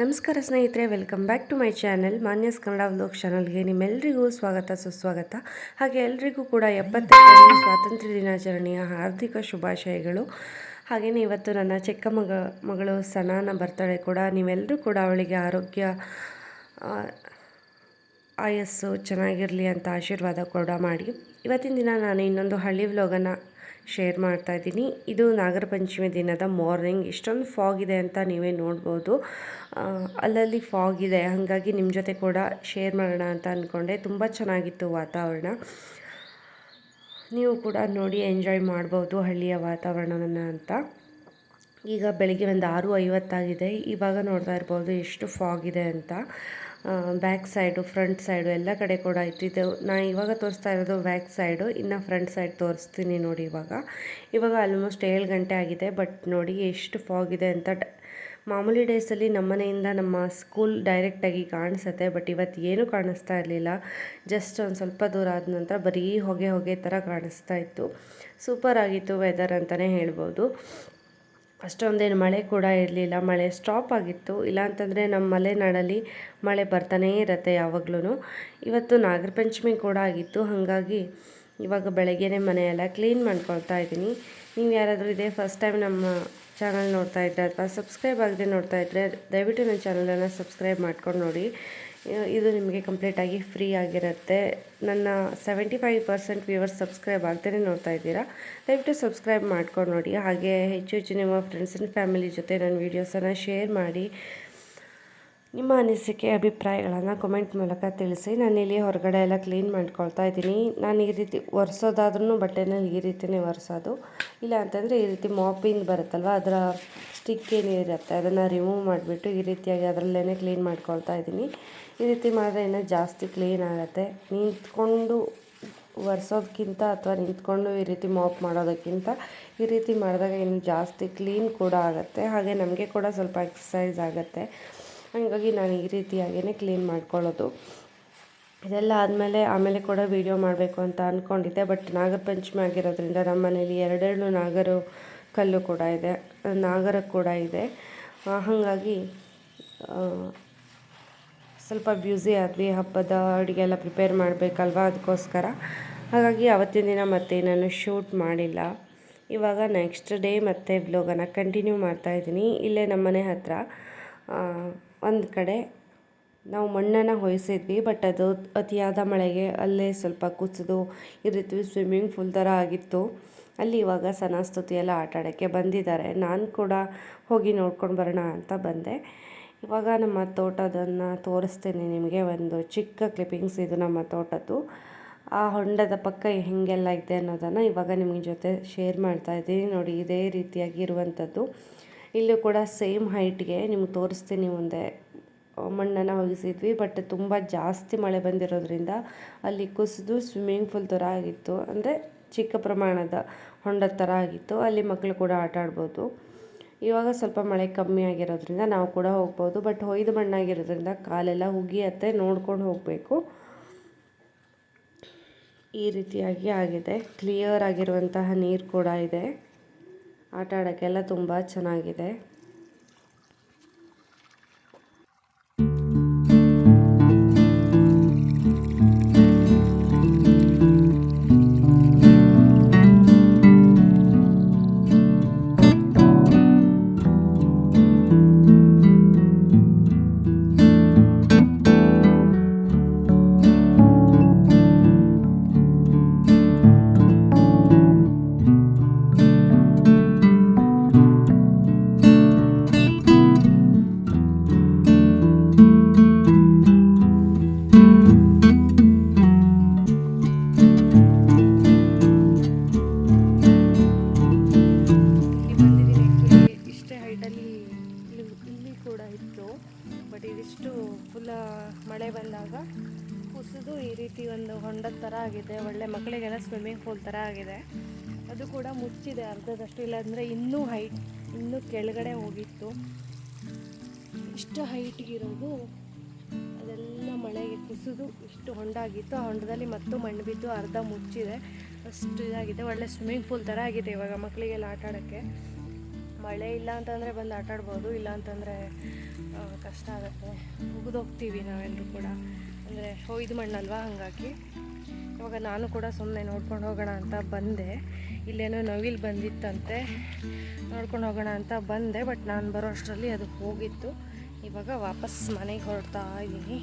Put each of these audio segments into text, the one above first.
ನಮಸ್ಕಾರ ಸ್ನೇಹಿತರೆ, welcome back to my channel Manya's Kannada vlog ಚಾನಲ್ಗೆ ನಿಮ್ಮೆಲ್ಲರಿಗೂ ಸ್ವಾಗತ, ಸುಸ್ವಾಗತ. ಹಾಗೆ ಎಲ್ರಿಗೂ ಕೂಡ ಎಪ್ಪತ್ತೈದನೇ ಸ್ವಾತಂತ್ರ್ಯ ದಿನಾಚರಣೆಯ ಹಾರ್ದಿಕ ಶುಭಾಶಯಗಳು. ಹಾಗೆಯೇ ಇವತ್ತು ನನ್ನ ಚಿಕ್ಕ ಮಗ, ಮಗಳು ಸನಾನ ಬರ್ತಾಳೆ ಕೂಡ. ನೀವೆಲ್ಲರೂ ಕೂಡ ಅವಳಿಗೆ ಆರೋಗ್ಯ ಆಯಸ್ಸು ಚೆನ್ನಾಗಿರಲಿ ಅಂತ ಆಶೀರ್ವಾದ ಕೂಡ ಮಾಡಿ. ಇವತ್ತಿನ ದಿನ ನಾನು ಇನ್ನೊಂದು ಹಳ್ಳಿ ವ್ಲಾಗನ್ನು ಶೇರ್ ಮಾಡ್ತಾ ಇದ್ದೀನಿ. ಇದು ನಾಗರ ಪಂಚಮಿ ದಿನದ ಮಾರ್ನಿಂಗ್. ಇಷ್ಟೊಂದು ಫಾಗ್ ಇದೆ ಅಂತ ನೀವೇ ನೋಡ್ಬೋದು. ಅಲ್ಲಲ್ಲಿ ಫಾಗ್ ಇದೆ. ಹಾಗಾಗಿ ನಿಮ್ಮ ಜೊತೆ ಕೂಡ ಶೇರ್ ಮಾಡೋಣ ಅಂತ ಅಂದ್ಕೊಂಡೆ ತುಂಬ ಚೆನ್ನಾಗಿತ್ತು ವಾತಾವರಣ. ನೀವು ಕೂಡ ನೋಡಿ ಎಂಜಾಯ್ ಮಾಡ್ಬೋದು ಹಳ್ಳಿಯ ವಾತಾವರಣವನ್ನು ಅಂತ. ಈಗ ಬೆಳಿಗ್ಗೆ ಒಂದು ಆರು ಐವತ್ತಾಗಿದೆ. ಇವಾಗ ನೋಡ್ತಾ ಇರ್ಬೋದು ಎಷ್ಟು ಫಾಗ್ ಇದೆ ಅಂತ. ಬ್ಯಾಕ್ ಸೈಡು ಫ್ರಂಟ್ ಸೈಡು ಎಲ್ಲ ಕಡೆ ಕೂಡ ಇಟ್ಟಿದ್ದು. ನಾ ಇವಾಗ ತೋರಿಸ್ತಾ ಇರೋದು ಬ್ಯಾಕ್ ಸೈಡು ಇನ್ನು ಫ್ರಂಟ್ ಸೈಡ್ ತೋರಿಸ್ತೀನಿ ನೋಡಿ ಇವಾಗ. ಇವಾಗ ಆಲ್ಮೋಸ್ಟ್ ಏಳು ಗಂಟೆ ಆಗಿದೆ ಬಟ್ ನೋಡಿ ಎಷ್ಟು ಫಾಗ್ ಇದೆ ಅಂತ ಮಾಮೂಲಿ ಡೇಸಲ್ಲಿ ನಮ್ಮ ಮನೆಯಿಂದ ನಮ್ಮ ಸ್ಕೂಲ್ ಡೈರೆಕ್ಟಾಗಿ ಕಾಣಿಸುತ್ತೆ ಬಟ್ ಇವತ್ತು ಏನೂ ಕಾಣಿಸ್ತಾ ಇರಲಿಲ್ಲ. ಜಸ್ಟ್ ಒಂದು ಸ್ವಲ್ಪ ದೂರ ಆದ ನಂತರ ಬರೀ ಹೊಗೆ ಹೊಗೆ ಥರ ಕಾಣಿಸ್ತಾ ಇತ್ತು. ಸೂಪರ್ ಆಗಿತ್ತು ವೆದರ್ ಅಂತಲೇ ಹೇಳ್ಬೋದು. ಅಷ್ಟೊಂದೇನು ಮಳೆ ಕೂಡ ಇರಲಿಲ್ಲ. ಮಳೆ ಸ್ಟಾಪ್ ಆಗಿತ್ತು. ಇಲ್ಲಾಂತಂದರೆ ನಮ್ಮ ಮಲೆನಾಡಲ್ಲಿ ಮಳೆ ಬರ್ತಾನೇ ಇರುತ್ತೆ ಯಾವಾಗ್ಲೂ ಇವತ್ತು ನಾಗರ ಪಂಚಮಿ ಕೂಡ ಆಗಿತ್ತು. ಹಾಗಾಗಿ ಇವಾಗ ಬೆಳಗ್ಗೆನೇ ಮನೆಯೆಲ್ಲ ಕ್ಲೀನ್ ಮಾಡ್ಕೊಳ್ತಾ ಇದ್ದೀನಿ. ನೀವು ಯಾರಾದರೂ ಇದೇ ಫಸ್ಟ್ ಟೈಮ್ ನಮ್ಮ ಚಾನಲ್ ನೋಡ್ತಾ ಇದ್ದರೆ ಅಥವಾ ಸಬ್ಸ್ಕ್ರೈಬ್ ಆಗದೆ ನೋಡ್ತಾ ಇದ್ದರೆ ದಯವಿಟ್ಟು ನನ್ನ ಚಾನಲನ್ನು ಸಬ್ಸ್ಕ್ರೈಬ್ ಮಾಡ್ಕೊಂಡು ನೋಡಿ. ಇದು ನಿಮಗೆ ಕಂಪ್ಲೀಟಾಗಿ ಫ್ರೀ ಆಗಿರುತ್ತೆ. ನನ್ನ seventy five percent viewers subscribe ಆಗ್ದೇ ನೋಡ್ತಾ ಇದ್ದೀರಾ? ದಯವಿಟ್ಟು ಸಬ್ಸ್ಕ್ರೈಬ್ ಮಾಡ್ಕೊಂಡು ನೋಡಿ. ಹಾಗೆ ಹೆಚ್ಚು ಹೆಚ್ಚು ನಿಮ್ಮ ಫ್ರೆಂಡ್ಸ್ ಆ್ಯಂಡ್ ಫ್ಯಾಮಿಲಿ ಜೊತೆ ನನ್ನ ವೀಡಿಯೋಸನ್ನು ಶೇರ್ ಮಾಡಿ. ನಿಮ್ಮ ಅನಿಸಿಕೆ, ಅಭಿಪ್ರಾಯಗಳನ್ನು ಕಮೆಂಟ್ ಮೂಲಕ ತಿಳಿಸಿ. ನಾನು ಇಲ್ಲಿ ಹೊರಗಡೆ ಎಲ್ಲ ಕ್ಲೀನ್ ಮಾಡ್ಕೊಳ್ತಾ ಇದ್ದೀನಿ. ನಾನು ಈ ರೀತಿ ಒರೆಸೋದಾದ್ರೂ ಬಟ್ಟೆನಲ್ಲಿ ಈ ರೀತಿಯೇ ಒರೆಸೋದು. ಇಲ್ಲ ಅಂತಂದರೆ ಈ ರೀತಿ ಮಾಪಿಂಗ್ ಬರುತ್ತಲ್ವ? ಅದರ ಸ್ಟಿಕ್ ಏನಿರುತ್ತೆ ಅದನ್ನು ರಿಮೂವ್ ಮಾಡಿಬಿಟ್ಟು ಈ ರೀತಿಯಾಗಿ ಅದರಲ್ಲೇ ಕ್ಲೀನ್ ಮಾಡ್ಕೊಳ್ತಾ ಇದ್ದೀನಿ. ಈ ರೀತಿ ಮಾಡಿದ್ರೆ ಇನ್ನೂ ಜಾಸ್ತಿ ಕ್ಲೀನ್ ಆಗುತ್ತೆ. ನಿಂತ್ಕೊಂಡು ಒರೆಸೋದಕ್ಕಿಂತ ಅಥವಾ ನಿಂತ್ಕೊಂಡು ಈ ರೀತಿ ಮಾಪ್ ಮಾಡೋದಕ್ಕಿಂತ ಈ ರೀತಿ ಮಾಡಿದಾಗ ಇನ್ನು ಜಾಸ್ತಿ ಕ್ಲೀನ್ ಕೂಡ ಆಗುತ್ತೆ. ಹಾಗೆ ನಮಗೆ ಕೂಡ ಸ್ವಲ್ಪ ಎಕ್ಸಸೈಸ್ ಆಗುತ್ತೆ. ಹಾಗಾಗಿ ನಾನು ಈ ರೀತಿಯಾಗೇ ಕ್ಲೀನ್ ಮಾಡ್ಕೊಳ್ಳೋದು. ಇದೆಲ್ಲ ಆದಮೇಲೆ ಆಮೇಲೆ ಕೂಡ ವೀಡಿಯೋ ಮಾಡಬೇಕು ಅಂತ ಅಂದ್ಕೊಂಡಿದ್ದೆ ಬಟ್ ನಾಗರ ಪಂಚಮಿ ಆಗಿರೋದ್ರಿಂದ ನಮ್ಮ ಮನೇಲಿ ಎರಡೆರಡು ನಾಗರು ಕಲ್ಲು ಕೂಡ ಇದೆ, ನಾಗರ ಕೂಡ ಇದೆ. ಹಾಗಾಗಿ ಸ್ವಲ್ಪ ಬ್ಯೂಸಿ ಆದ್ವಿ ಹಬ್ಬದ ಅಡುಗೆ ಎಲ್ಲ ಪ್ರಿಪೇರ್ ಮಾಡಬೇಕಲ್ವ ಅದಕ್ಕೋಸ್ಕರ. ಹಾಗಾಗಿ ಅವತ್ತಿನ ದಿನ ಮತ್ತೆ ನಾನು ಶೂಟ್ ಮಾಡಿಲ್ಲ. ಇವಾಗ ನೆಕ್ಸ್ಟ್ ಡೇ ಮತ್ತೆ ವ್ಲೋಗನ್ನು ಕಂಟಿನ್ಯೂ ಮಾಡ್ತಾಯಿದ್ದೀನಿ ಇಲ್ಲೇ ನಮ್ಮನೆ ಹತ್ತಿರ ಒಂದು ಕಡೆ ನಾವು ಮಣ್ಣನ್ನು ಹೊಯ್ಸಿದ್ವಿ ಬಟ್ ಅದು ಅತಿಯಾದ ಮಳೆಗೆ ಅಲ್ಲೇ ಸ್ವಲ್ಪ ಕುಸಿದು ಈ ರೀತಿ ಸ್ವಿಮ್ಮಿಂಗ್ ಫೂಲ್ ಥರ ಆಗಿತ್ತು. ಅಲ್ಲಿ ಇವಾಗ ಸನಾಸ್ತುತಿ ಎಲ್ಲ ಆಟ ಆಡೋಕ್ಕೆ ಬಂದಿದ್ದಾರೆ. ನಾನು ಕೂಡ ಹೋಗಿ ನೋಡ್ಕೊಂಡು ಬರೋಣ ಅಂತ ಬಂದೆ. ಇವಾಗ ನಮ್ಮ ತೋಟದನ್ನು ತೋರಿಸ್ತೀನಿ ನಿಮಗೆ ಒಂದು ಚಿಕ್ಕ ಕ್ಲಿಪ್ಪಿಂಗ್ಸ್ ಇದು ನಮ್ಮ ತೋಟದ್ದು. ಆ ಹೊಂಡದ ಪಕ್ಕ ಹೇಗೆಲ್ಲ ಇದೆ ಅನ್ನೋದನ್ನು ಇವಾಗ ನಿಮ್ಮ ಜೊತೆ ಶೇರ್ ಮಾಡ್ತಾ ಇದ್ದೀನಿ. ನೋಡಿ, ಇದೇ ರೀತಿಯಾಗಿ ಇರುವಂಥದ್ದು. ಇಲ್ಲೂ ಕೂಡ ಸೇಮ್ ಹೈಟ್ಗೆ ನಿಮ್ಗೆ ತೋರಿಸ್ತೀನಿ ಮುಂದೆ. ಮಣ್ಣನ್ನು ಒಗೆಸಿದ್ವಿ. ಬಟ್ ತುಂಬ ಜಾಸ್ತಿ ಮಳೆ ಬಂದಿರೋದ್ರಿಂದ ಅಲ್ಲಿ ಕುಸಿದು ಸ್ವಿಮ್ಮಿಂಗ್ ಫೂಲ್ ಥರ ಆಗಿತ್ತು. ಅಂದರೆ ಚಿಕ್ಕ ಪ್ರಮಾಣದ ಹೊಂಡ ಥರ ಆಗಿತ್ತು. ಅಲ್ಲಿ ಮಕ್ಕಳು ಕೂಡ ಆಟ ಆಡ್ಬೋದು. ಇವಾಗ ಸ್ವಲ್ಪ ಮಳೆ ಕಮ್ಮಿ ಆಗಿರೋದ್ರಿಂದ ನಾವು ಕೂಡ ಹೋಗ್ಬೋದು. ಬಟ್ ಹೊಯ್ದು ಮಣ್ಣಾಗಿರೋದ್ರಿಂದ ಕಾಲೆಲ್ಲ ಉಗಿಯತ್ತೆ. ನೋಡ್ಕೊಂಡು ಹೋಗಬೇಕು. ಈ ರೀತಿಯಾಗಿ ಆಗಿದೆ. ಕ್ಲಿಯರ್ ಆಗಿರುವಂತಹ ನೀರು ಕೂಡ ಇದೆ. ಆಟ ಆಡೋಕ್ಕೆಲ್ಲ ತುಂಬ ಚೆನ್ನಾಗಿದೆ. ಥರ ಆಗಿದೆ. ಅದು ಕೂಡ ಮುಚ್ಚಿದೆ ಅರ್ಧದಷ್ಟು. ಇಲ್ಲಾಂದರೆ ಇನ್ನೂ ಹೈಟ್ ಇನ್ನೂ ಕೆಳಗಡೆ ಹೋಗಿತ್ತು. ಇಷ್ಟು ಹೈಟ್ಗಿರೋದು ಅದೆಲ್ಲ ಮಳೆಗೆ ಕುಸಿದು ಇಷ್ಟು ಹೊಂಡ ಆಗಿತ್ತು ಆ ಹೊಂಡದಲ್ಲಿ ಮತ್ತು ಮಣ್ಣು ಬಿದ್ದು ಅರ್ಧ ಮುಚ್ಚಿದೆ. ಅಷ್ಟು ಇದಾಗಿದೆ. ಒಳ್ಳೆ ಸ್ವಿಮ್ಮಿಂಗ್ ಪೂಲ್ ಥರ ಆಗಿದೆ ಇವಾಗ ಮಕ್ಕಳಿಗೆಲ್ಲ ಆಟ ಆಡೋಕ್ಕೆ. ಮಳೆ ಇಲ್ಲ ಅಂತಂದರೆ ಬಂದು ಆಟ ಆಡ್ಬೋದು. ಇಲ್ಲ ಅಂತಂದರೆ ಕಷ್ಟ ಕಷ್ಟ ಆಗುತ್ತೆ. ಮುಗಿದೋಗ್ತೀವಿ ನಾವೆಲ್ಲರೂ ಕೂಡ. ಅಂದರೆ ಹೊಯ್ದು ಮಣ್ಣಲ್ವಾ? ಹಾಗಾಗಿ. ಇವಾಗ ನಾನು ಕೂಡ ಸುಮ್ಮನೆ ನೋಡ್ಕೊಂಡು ಹೋಗೋಣ ಅಂತ ಬಂದೆ. ಇಲ್ಲೇನೋ ನವಿಲು ಬಂದಿತ್ತಂತೆ. ನೋಡ್ಕೊಂಡು ಹೋಗೋಣ ಅಂತ ಬಂದೆ, ಬಟ್ ನಾನು ಬರೋ ಅಷ್ಟರಲ್ಲಿ ಅದು ಹೋಗಿತ್ತು. ಇವಾಗ ವಾಪಸ್ ಮನೆಗೆ ಹೊರಡ್ತಾ ಇದ್ದೀನಿ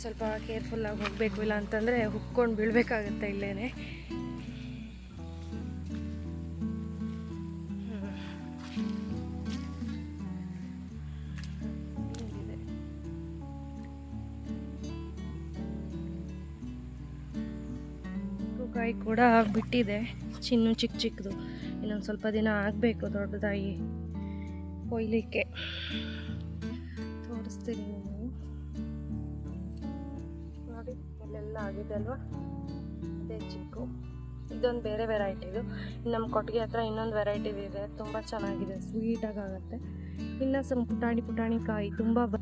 ಸ್ವಲ್ಪ ಕೇರ್ಫುಲ್ಲಾಗಿ ಹೋಗಬೇಕು ಇಲ್ಲ ಅಂತಂದರೆ ಹುಕ್ಕೊಂಡು ಬೀಳಬೇಕಾಗತ್ತೆ ಇಲ್ಲೇನೆ. ಕೂಡ ಆಗಿಬಿಟ್ಟಿದೆ. ಚಿನ್ನು ಚಿಕ್ಕ ಚಿಕ್ಕದು ಇನ್ನೊಂದು ಸ್ವಲ್ಪ ದಿನ ಆಗಬೇಕು ದೊಡ್ಡದಾಗಿ ಕೊಯ್ಲಿಕ್ಕೆ. ತೋರಿಸ್ತೀನಿ ನೀವು ನೋಡಿ ಅಲ್ಲೆಲ್ಲ ಆಗಿದೆ ಅಲ್ವಾ? ಅದೇ ಚಿಕ್ಕು. ಇದೊಂದು ಬೇರೆ ವೆರೈಟಿದು ನಮ್ಮ ಕೊಟ್ಟಿಗೆ ಹತ್ರ ಇನ್ನೊಂದು ವೆರೈಟಿ ಇದೆ. ತುಂಬ ಚೆನ್ನಾಗಿದೆ. ಸ್ವೀಟಾಗಿ ಆಗುತ್ತೆ ಇನ್ನು ಸ್ವಲ್ಪ ಪುಟಾಣಿ ಪುಟಾಣಿ ಕಾಯಿ ತುಂಬ ಬ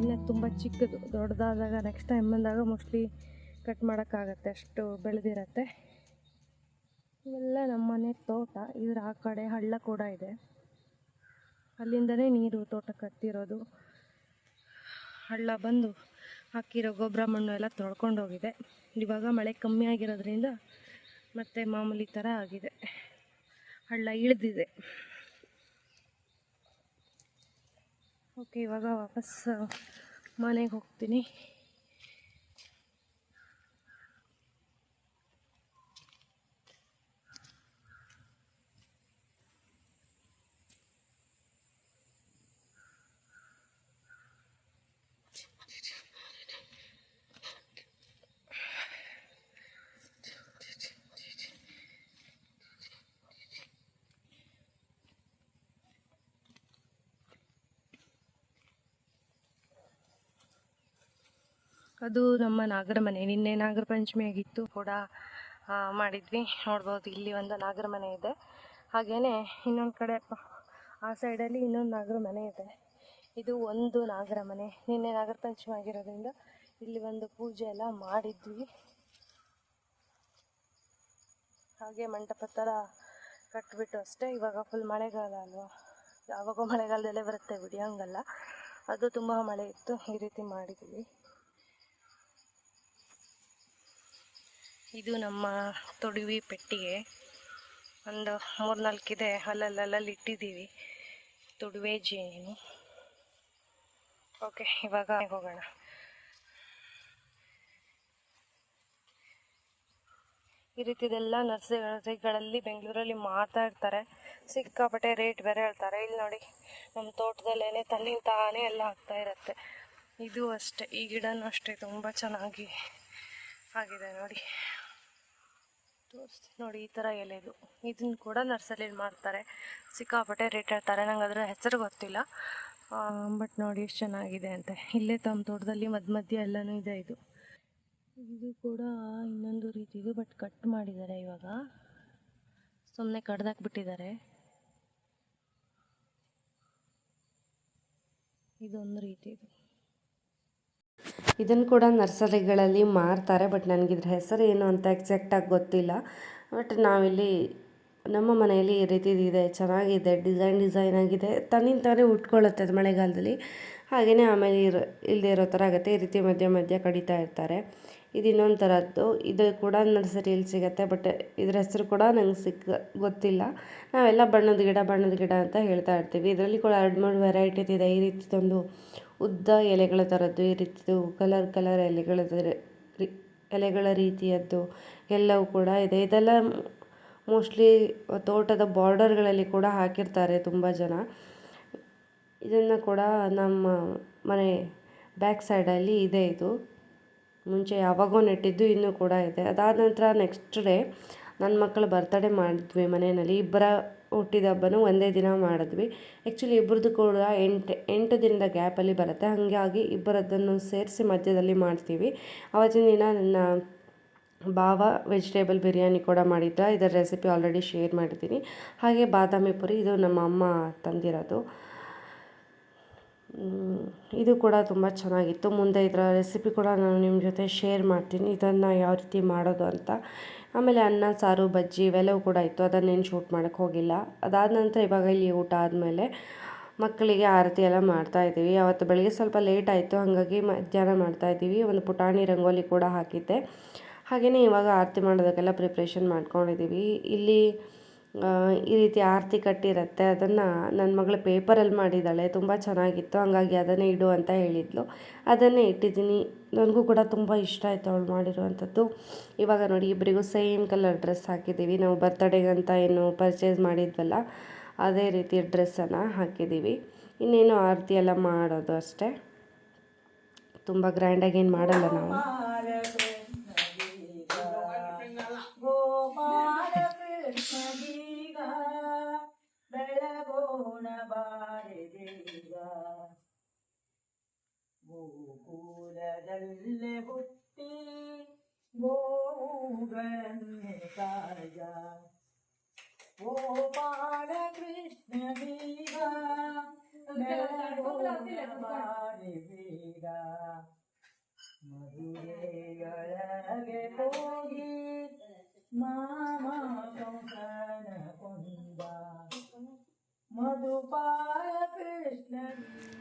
ಇನ್ನು ತುಂಬ ಚಿಕ್ಕದು. ದೊಡ್ಡದಾದಾಗ ನೆಕ್ಸ್ಟ್ ಟೈಮ್ ಬಂದಾಗ ಮೋಸ್ಟ್ಲಿ ಕಟ್ ಮಾಡೋಕ್ಕಾಗತ್ತೆ, ಅಷ್ಟು ಬೆಳೆದಿರತ್ತೆ. ಇವೆಲ್ಲ ನಮ್ಮ ಮನೆ ತೋಟ, ಇದ್ರ ಆ ಕಡೆ ಹಳ್ಳ ಕೂಡ ಇದೆ. ಅಲ್ಲಿಂದನೇ ನೀರು ತೋಟಕ್ಕೆ ಹತ್ತಿರೋದು ಹಳ್ಳ ಬಂದು ಹಾಕಿರೋ ಗೊಬ್ಬರ ಮಣ್ಣು ಎಲ್ಲ ತೊಳ್ಕೊಂಡು ಹೋಗಿದೆ. ಇವಾಗ ಮಳೆ ಕಮ್ಮಿ ಆಗಿರೋದ್ರಿಂದ ಮತ್ತೆ ಮಾಮೂಲಿ ಥರ ಆಗಿದೆ. ಹಳ್ಳ ಇಳಿದಿದೆ. ಓಕೆ, ಇವಾಗ ವಾಪಸ್ ಮನೆಗೆ ಹೋಗ್ತೀನಿ. ಅದು ನಮ್ಮ ನಾಗರ ಮನೆ. ನಿನ್ನೆ ನಾಗರ ಪಂಚಮಿ ಆಗಿತ್ತು ಕೂಡ ಮಾಡಿದ್ವಿ. ನೋಡ್ಬೋದು, ಇಲ್ಲಿ ಒಂದು ನಾಗರ ಮನೆ ಇದೆ. ಹಾಗೆಯೇ ಇನ್ನೊಂದು ಕಡೆ, ಆ ಸೈಡಲ್ಲಿ ಇನ್ನೊಂದು ನಾಗರ ಮನೆ ಇದೆ. ಇದು ಒಂದು ನಾಗರ ಮನೆ. ನಿನ್ನೆ ನಾಗರ ಪಂಚಮಿ ಆಗಿರೋದ್ರಿಂದ ಇಲ್ಲಿ ಒಂದು ಪೂಜೆ ಎಲ್ಲ ಮಾಡಿದ್ವಿ. ಹಾಗೆ ಮಂಟಪ ಥರ ಕಟ್ಬಿಟ್ಟು ಅಷ್ಟೇ. ಇವಾಗ ಫುಲ್ ಮಳೆಗಾಲ ಅಲ್ವಾ? ಯಾವಾಗೋ ಮಳೆಗಾಲದಲ್ಲೇ ಬರುತ್ತೆ ಬಿಡಿ, ಹಂಗಲ್ಲ. ಅದು ತುಂಬ ಮಳೆ ಇತ್ತು, ಈ ರೀತಿ ಮಾಡಿದ್ವಿ. ಇದು ನಮ್ಮ ತೊಡವಿ ಪೆಟ್ಟಿಗೆ. ಒಂದು ಮೂರ್ನಾಲ್ಕಿದೆ ಅಲ್ಲಲ್ಲಲ್ಲಿ ಇಟ್ಟಿದ್ದೀವಿ. ತೊಡುವೆ ಜೇನು. ಓಕೆ, ಇವಾಗ ಹೋಗೋಣ. ಈ ರೀತಿದೆಲ್ಲ ನರ್ಸರಿಗಳಲ್ಲಿ ಬೆಂಗಳೂರಲ್ಲಿ ಮಾರ್ತಾ ಇರ್ತಾರೆ. ಸಿಕ್ಕಾಪಟ್ಟೆ ರೇಟ್ ಬೇರೆ ಹೇಳ್ತಾರೆ. ಇಲ್ಲಿ ನೋಡಿ, ನಮ್ಮ ತೋಟದಲ್ಲೇನೆ ತನ್ನಿಂದ ತಾನೇ ಎಲ್ಲ ಆಗ್ತಾ ಇರುತ್ತೆ. ಇದು ಅಷ್ಟೇ. ಈ ಗಿಡನೂ ಅಷ್ಟೇ. ತುಂಬ ಚೆನ್ನಾಗಿ ಆಗಿದೆ ನೋಡಿ. ತೋರಿಸ್ತೀನಿ ನೋಡಿ ಈ ಥರ ಎಲೆದು ಇದನ್ನು ಕೂಡ ನರ್ಸರಿಯಲ್ಲಿ ಮಾಡ್ತಾರೆ. ಸಿಕ್ಕಾಪಟ್ಟೆ ರೇಟ್ ಹೇಳ್ತಾರೆ. ನಂಗೆ ಅದರ ಹೆಸರು ಗೊತ್ತಿಲ್ಲ. ಬಟ್ ನೋಡಿ ಎಷ್ಟು ಚೆನ್ನಾಗಿದೆ ಅಂತ. ಇಲ್ಲೇ ತಮ್ಮ ತೋಟದಲ್ಲಿ ಮಧ್ಯ ಮಧ್ಯ ಎಲ್ಲನೂ ಇದೆ ಇದು. ಇದು ಕೂಡ ಇನ್ನೊಂದು ರೀತಿದು, ಬಟ್ ಕಟ್ ಮಾಡಿದ್ದಾರೆ ಇವಾಗ. ಸುಮ್ಮನೆ ಕಡ್ದಾಕ್ಬಿಟ್ಟಿದ್ದಾರೆ. ಇದೊಂದು ರೀತಿ ರೀತಿದು. ಇದನ್ನು ಕೂಡ ನರ್ಸರಿಗಳಲ್ಲಿ ಮಾರ್ತಾರೆ, ಬಟ್ ನನಗಿದ್ರ ಹೆಸರು ಏನು ಅಂತ ಎಕ್ಸಾಕ್ಟಾಗಿ ಗೊತ್ತಿಲ್ಲ. ಬಟ್ ನಾವಿಲ್ಲಿ ನಮ್ಮ ಮನೆಯಲ್ಲಿ ಈ ಇದೆ, ಚೆನ್ನಾಗಿದೆ, ಡಿಸೈನ್ ಡಿಸೈನ್ ಆಗಿದೆ. ತನ್ನಿಂದ ತಾನೇ ಉಟ್ಕೊಳ್ಳುತ್ತೆ ಅದು ಮಳೆಗಾಲದಲ್ಲಿ. ಹಾಗೆಯೇ ಆಮೇಲೆ ಇರೋ ಇಲ್ಲದೇ ಇರೋ ಥರ ಆಗುತ್ತೆ, ಈ ರೀತಿ ಮಧ್ಯ ಮಧ್ಯ ಕಡಿತಾ ಇರ್ತಾರೆ. ಇದು ಇನ್ನೊಂದು ಥರದ್ದು ಇದು ಕೂಡ ನರ್ಸರಿಯಲ್ಲಿ ಸಿಗುತ್ತೆ, ಬಟ್ ಇದ್ರ ಹೆಸರು ಕೂಡ ನಂಗೆ ಸಿಕ್ಕ, ಗೊತ್ತಿಲ್ಲ. ನಾವೆಲ್ಲ ಬಣ್ಣದ ಗಿಡ ಬಣ್ಣದ ಗಿಡ ಅಂತ ಹೇಳ್ತಾ ಇರ್ತೀವಿ. ಇದರಲ್ಲಿ ಕೂಡ ಎರಡು ಮೂರು ವೆರೈಟಿ ಇದೆ. ಈ ರೀತಿದೊಂದು ಉದ್ದ ಎಲೆಗಳ ಥರದ್ದು ಈ ರೀತಿದು ಕಲರ್ ಕಲರ್ ಎಲೆಗಳ ಎಲೆಗಳ ರೀತಿಯದ್ದು ಎಲ್ಲವೂ ಕೂಡ ಇದೆ. ಇದೆಲ್ಲ ಮೋಸ್ಟ್ಲಿ ತೋಟದ ಬಾರ್ಡರ್ಗಳಲ್ಲಿ ಕೂಡ ಹಾಕಿರ್ತಾರೆ ತುಂಬ ಜನ. ಇದನ್ನು ಕೂಡ ನಮ್ಮ ಮನೆ ಬ್ಯಾಕ್ ಸೈಡಲ್ಲಿ ಇದೆ ಇದು. ಮುಂಚೆ ಯಾವಾಗೋ ನೆಟ್ಟಿದ್ದು ಇನ್ನೂ ಕೂಡ ಇದೆ. ಅದಾದ ನಂತರ ನೆಕ್ಸ್ಟ್ ಡೇ ನನ್ನ ಮಕ್ಕಳ ಬರ್ತಡೇ ಮಾಡಿದ್ವಿ ಮನೆಯಲ್ಲಿ. ಇಬ್ಬರ ಹುಟ್ಟಿದ ಹಬ್ಬನೂ ಒಂದೇ ದಿನ ಮಾಡಿದ್ವಿ. ಆ್ಯಕ್ಚುಲಿ ಇಬ್ಬರದ್ದು ಕೂಡ ಎಂಟು ಎಂಟು ದಿನದ ಗ್ಯಾಪಲ್ಲಿ ಬರುತ್ತೆ. ಹಾಗಾಗಿ ಇಬ್ಬರದ್ದನ್ನು ಸೇರಿಸಿ ಮಧ್ಯದಲ್ಲಿ ಮಾಡ್ತೀವಿ. ಆವತ್ತಿನ ದಿನ ನನ್ನ ಭಾವ ವೆಜಿಟೇಬಲ್ ಬಿರಿಯಾನಿ ಕೂಡ ಮಾಡಿದ್ದ. ಇದರ ರೆಸಿಪಿ ಆಲ್ರೆಡಿ ಶೇರ್ ಮಾಡಿದ್ದೀನಿ. ಹಾಗೆ ಬಾದಾಮಿ ಪುರಿ, ಇದು ನಮ್ಮ ಅಮ್ಮ ತಂದಿರೋದು. ಇದು ಕೂಡ ತುಂಬ ಚೆನ್ನಾಗಿತ್ತು. ಮುಂದೆ ಇದರ ರೆಸಿಪಿ ಕೂಡ ನಾನು ನಿಮ್ಮ ಜೊತೆ ಶೇರ್ ಮಾಡ್ತೀನಿ. ಇದನ್ನು ಯಾವ ರೀತಿ ಮಾಡೋದು ಅಂತ. ಆಮೇಲೆ ಅನ್ನ, ಸಾರು, ಬಜ್ಜಿ ಇವೆಲ್ಲವೂ ಕೂಡ ಇತ್ತು. ಅದನ್ನೇನು ಶೂಟ್ ಮಾಡೋಕ್ಕೆ ಹೋಗಿಲ್ಲ. ಅದಾದ ನಂತರ ಇವಾಗ ಇಲ್ಲಿ ಊಟ ಆದಮೇಲೆ ಮಕ್ಕಳಿಗೆ ಆರತಿ ಎಲ್ಲ ಮಾಡ್ತಾ ಇದ್ದೀವಿ. ಅವತ್ತು ಬೆಳಗ್ಗೆ ಸ್ವಲ್ಪ ಲೇಟ್ ಆಯಿತು. ಹಾಗಾಗಿ ಮಧ್ಯಾಹ್ನ ಮಾಡ್ತಾ ಇದ್ದೀವಿ. ಒಂದು ಪುಟಾಣಿ ರಂಗೋಲಿ ಕೂಡ ಹಾಕಿದ್ದೆ. ಹಾಗೆಯೇ ಇವಾಗ ಆರತಿ ಮಾಡೋದಕ್ಕೆಲ್ಲ ಪ್ರಿಪ್ರೇಷನ್ ಮಾಡ್ಕೊಂಡಿದ್ದೀವಿ. ಇಲ್ಲಿ ಈ ರೀತಿ ಆರತಿ ಕಟ್ಟಿರುತ್ತೆ, ಅದನ್ನು ನನ್ನ ಮಗಳು ಪೇಪರಲ್ಲಿ ಮಾಡಿದ್ದಾಳೆ ತುಂಬ ಚೆನ್ನಾಗಿತ್ತು, ಹಂಗಾಗಿ ಅದನ್ನೇ ಇಡು ಅಂತ ಹೇಳಿದ್ಲು. ಅದನ್ನೇ ಇಟ್ಟಿದ್ದೀನಿ. ನನಗೂ ಕೂಡ ತುಂಬ ಇಷ್ಟ ಆಯಿತು ಅವಳು ಮಾಡಿರುವಂಥದ್ದು. ಇವಾಗ ನೋಡಿ ಇಬ್ಬರಿಗೂ ಸೇಮ್ ಕಲರ್ ಡ್ರೆಸ್ ಹಾಕಿದ್ದೀವಿ. ನಾವು ಬರ್ತಡೇಗಂತ ಏನು ಪರ್ಚೇಸ್ ಮಾಡಿದ್ವಲ್ಲ, ಅದೇ ರೀತಿ ಡ್ರೆಸ್ಸನ್ನು ಹಾಕಿದ್ದೀವಿ. ಇನ್ನೇನು ಆರತಿ ಎಲ್ಲ ಮಾಡೋದು ಅಷ್ಟೇ. ತುಂಬ ಗ್ರ್ಯಾಂಡಾಗಿ ಏನು ಮಾಡಲ್ಲ ನಾವು. ಗೋಕುಲದಲ್ಲೇ ಹುಟ್ಟಿ ಗೋಗಳನ್ನೇ ಕಾಯ ಗೋಪಾಲ ಕೃಷ್ಣ ಬೀಗ ಬೆಳಗೋಣ ಬಾರೆ ಬೀಗ ಮದುವೆಯೊಳಗೆ ಹೋಗಿ ಮಾಮ ಕಂಕಣ ಕೊಂದ ಮಧುಪಾಲ ಕೃಷ್ಣ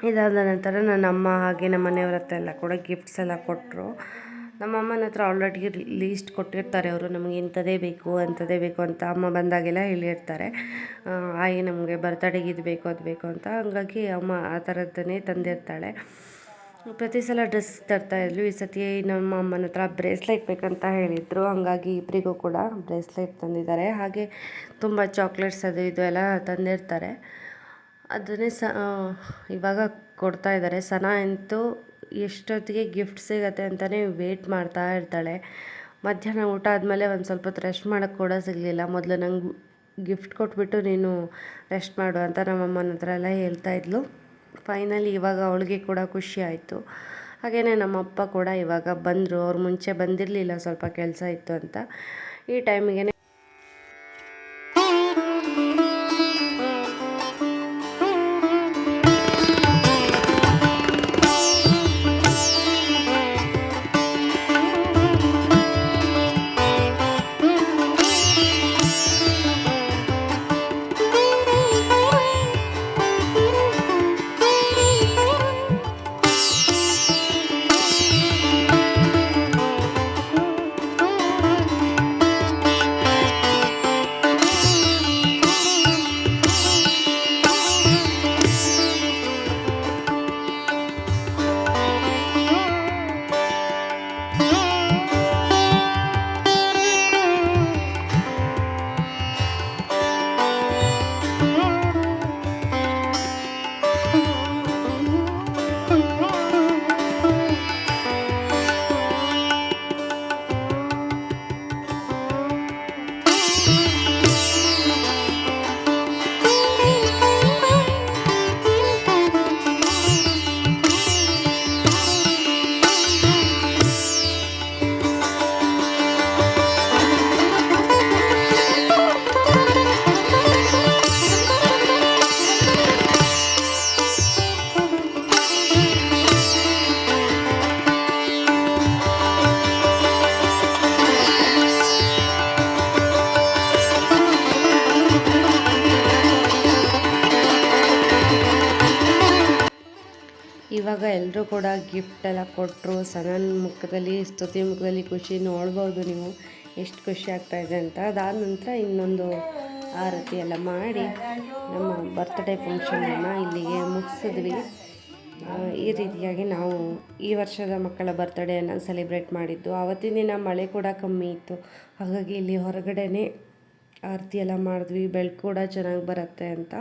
ಇದಾದ ನಂತರ ನನ್ನ ಅಮ್ಮ ಹಾಗೆ ನಮ್ಮ ಮನೆಯವ್ರ ಹತ್ರ ಎಲ್ಲ ಕೂಡ ಗಿಫ್ಟ್ಸ್ ಎಲ್ಲ ಕೊಟ್ಟರು ನಮ್ಮ ಅಮ್ಮನ ಹತ್ರ ಆಲ್ರೆಡಿ ಲೀಸ್ಟ್ ಕೊಟ್ಟಿರ್ತಾರೆ ಅವರು, ನಮಗೆ ಇಂಥದ್ದೇ ಬೇಕು, ಅಂಥದ್ದೇ ಬೇಕು ಅಂತ ಅಮ್ಮ ಬಂದಾಗೆಲ್ಲ ಹೇಳಿರ್ತಾರೆ. ಆಯಿ, ನಮಗೆ ಬರ್ತಡೆಗೆ ಇದು ಬೇಕು, ಅದು ಬೇಕು ಅಂತ. ಹಂಗಾಗಿ ಅಮ್ಮ ಆ ಥರದ್ದನ್ನೇ ತಂದಿರ್ತಾಳೆ. ಪ್ರತಿ ಸಲ ಡ್ರೆಸ್ ತರ್ತಾ ಇದ್ಲು. ಈ ಸತಿ ನಮ್ಮ ಅಮ್ಮನ ಹತ್ರ ಬ್ರೇಸ್ಲೈಟ್ ಬೇಕಂತ ಹೇಳಿದರು. ಹಂಗಾಗಿ ಇಬ್ಬರಿಗೂ ಕೂಡ ಬ್ರೇಸ್ಲೈಟ್ ತಂದಿದ್ದಾರೆ. ಹಾಗೆ ತುಂಬ ಚಾಕ್ಲೇಟ್ಸ್ ಅದು ಇದು ಎಲ್ಲ ತಂದಿರ್ತಾರೆ. ಅದನ್ನೇ ಸ ಇವಾಗ ಕೊಡ್ತಾ ಇದ್ದಾರೆ. ಸನ ಅಂತೂ ಎಷ್ಟೊತ್ತಿಗೆ ಗಿಫ್ಟ್ ಸಿಗತ್ತೆ ಅಂತಲೇ ವೇಟ್ ಮಾಡ್ತಾ ಇರ್ತಾಳೆ. ಮಧ್ಯಾಹ್ನ ಊಟ ಆದಮೇಲೆ ಒಂದು ಸ್ವಲ್ಪ ಹೊತ್ತು ರೆಸ್ಟ್ ಮಾಡೋಕ್ಕೆ ಕೂಡ ಸಿಗಲಿಲ್ಲ. ಮೊದಲು ನಂಗೆ ಗಿಫ್ಟ್ ಕೊಟ್ಬಿಟ್ಟು ನೀನು ರೆಸ್ಟ್ ಮಾಡು ಅಂತ ನಮ್ಮಮ್ಮನ ಹತ್ರ ಎಲ್ಲ ಹೇಳ್ತಾ ಇದ್ಲು. ಫೈನಲಿ ಇವಾಗ ಅವಳಿಗೆ ಕೂಡ ಖುಷಿ ಆಯಿತು. ಹಾಗೆಯೇ ನಮ್ಮಪ್ಪ ಕೂಡ ಇವಾಗ ಬಂದರು. ಅವ್ರು ಮುಂಚೆ ಬಂದಿರಲಿಲ್ಲ ಸ್ವಲ್ಪ ಕೆಲಸ ಇತ್ತು ಅಂತ. ಈ ಟೈಮಿಗೆ ಎಲ್ಲರೂ ಕೂಡ ಗಿಫ್ಟ್ ಎಲ್ಲ ಕೊಟ್ಟರು ಸನನ್ ಮುಖದಲ್ಲಿ, ಸ್ತುತಿ ಮುಖದಲ್ಲಿ ಖುಷಿ ನೋಡ್ಬೋದು ನೀವು. ಎಷ್ಟು ಖುಷಿ ಆಗ್ತಾ ಇದೆ ಅಂತ. ಅದಾದ ನಂತರ ಇನ್ನೊಂದು ಆರತಿ ಎಲ್ಲ ಮಾಡಿ ನಮ್ಮ ಬರ್ತ್ಡೇ ಫಂಕ್ಷನನ್ನು ಇಲ್ಲಿಗೆ ಮುಗಿಸಿದ್ವಿ. ಈ ರೀತಿಯಾಗಿ ನಾವು ಈ ವರ್ಷದ ಮಕ್ಕಳ ಬರ್ತ್ಡೇಯನ್ನು ಸೆಲೆಬ್ರೇಟ್ ಮಾಡಿದ್ದು. ಆವತ್ತಿನ ದಿನ ಮಳೆ ಕೂಡ ಕಮ್ಮಿ ಇತ್ತು. ಹಾಗಾಗಿ ಇಲ್ಲಿ ಹೊರಗಡೆನೇ ಆರತಿ ಎಲ್ಲ ಮಾಡಿದ್ವಿ. ಬೆಳಕು ಕೂಡ ಚೆನ್ನಾಗಿ ಬರುತ್ತೆ ಅಂತ.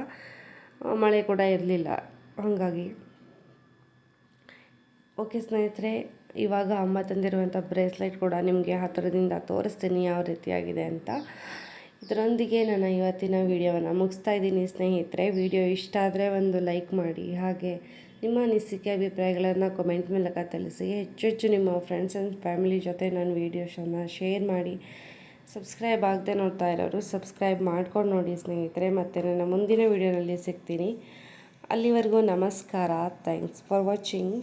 ಮಳೆ ಕೂಡ ಇರಲಿಲ್ಲ. ಹಾಗಾಗಿ ಓಕೆ ಸ್ನೇಹಿತರೆ, ಇವಾಗ ಅಮ್ಮ ತಂದಿರುವಂಥ ಬ್ರೇಸ್ಲೆಟ್ ಕೂಡ ನಿಮಗೆ ಹತ್ತಿರದಿಂದ ತೋರಿಸ್ತೀನಿ ಯಾವ ರೀತಿಯಾಗಿದೆ ಅಂತ. ಇದರೊಂದಿಗೆ ನಾನು ಇವತ್ತಿನ ವೀಡಿಯೋವನ್ನು ಮುಗಿಸ್ತಾ ಇದ್ದೀನಿ ಸ್ನೇಹಿತರೆ. ವಿಡಿಯೋ ಇಷ್ಟ ಆದರೆ ಒಂದು ಲೈಕ್ ಮಾಡಿ, ಹಾಗೆ ನಿಮ್ಮ ಅನಿಸಿಕೆ ಅಭಿಪ್ರಾಯಗಳನ್ನು ಕಮೆಂಟ್ ಮೂಲಕ ತಿಳಿಸಿ. ಹೆಚ್ಚು ಹೆಚ್ಚು ನಿಮ್ಮ ಫ್ರೆಂಡ್ಸ್ ಆ್ಯಂಡ್ ಫ್ಯಾಮಿಲಿ ಜೊತೆ ನಾನು ವೀಡಿಯೋಸನ್ನು ಶೇರ್ ಮಾಡಿ. ಸಬ್ಸ್ಕ್ರೈಬ್ ಆಗದೆ ನೋಡ್ತಾ ಇರೋರು ಸಬ್ಸ್ಕ್ರೈಬ್ ಮಾಡ್ಕೊಂಡು ನೋಡಿ ಸ್ನೇಹಿತರೆ. ಮತ್ತು ನನ್ನ ಮುಂದಿನ ವೀಡಿಯೋನಲ್ಲಿ ಸಿಗ್ತೀನಿ. ಅಲ್ಲಿವರೆಗೂ ನಮಸ್ಕಾರ. Thanks for watching